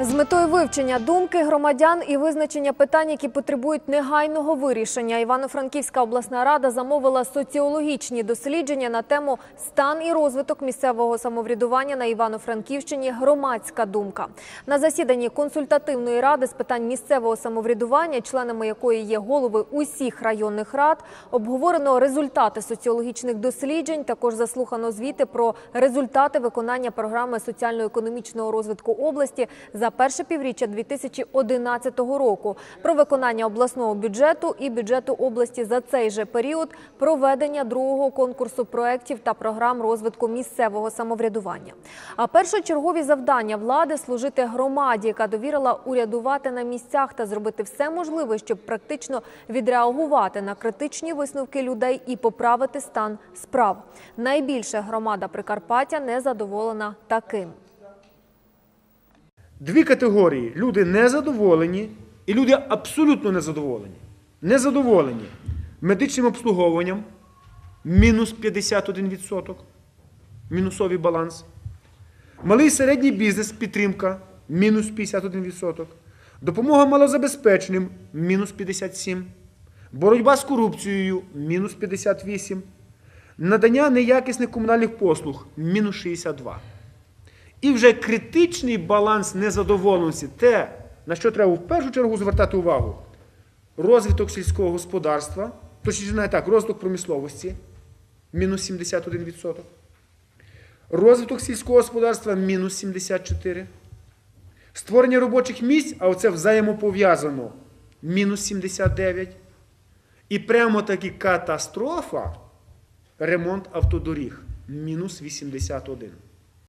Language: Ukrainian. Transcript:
З метою вивчення думки громадян і визначення питань, які потребують негайного вирішення, Івано-Франківська обласна рада замовила соціологічні дослідження на тему стан і розвиток місцевого самоврядування на Івано-Франківщині. Громадська думка на засіданні консультативної ради з питань місцевого самоврядування, членами якої є голови усіх районних рад, обговорено результати соціологічних досліджень. Також заслухано звіти про результати виконання програми соціально-економічного розвитку області за перше півріччя 2011 року, про виконання обласного бюджету і бюджету області за цей же період, проведення другого конкурсу проєктів та програм розвитку місцевого самоврядування. А першочергові завдання влади служити громаді, яка довірила урядувати на місцях та зробити все можливе, щоб практично відреагувати на критичні висновки людей і поправити стан справ. Найбільше громада Прикарпаття не задоволена таким. Дві категорії: люди незадоволені і люди абсолютно незадоволені. Незадоволені медичним обслуговуванням мінус 51%, мінусовий баланс. Малий і середній бізнес підтримка мінус 51%. Допомога малозабезпеченим мінус 57%. Боротьба з корупцією мінус 58%. Надання неякісних комунальних послуг мінус 62%. І вже критичний баланс незадоволеності, те, на що треба в першу чергу звертати увагу, розвиток сільського господарства, точніше не так, розвиток промисловості мінус 71%, розвиток сільського господарства мінус 74%, створення робочих місць, а оце взаємопов'язано мінус 79%. І прямо таки катастрофа ремонт автодоріг мінус 81%.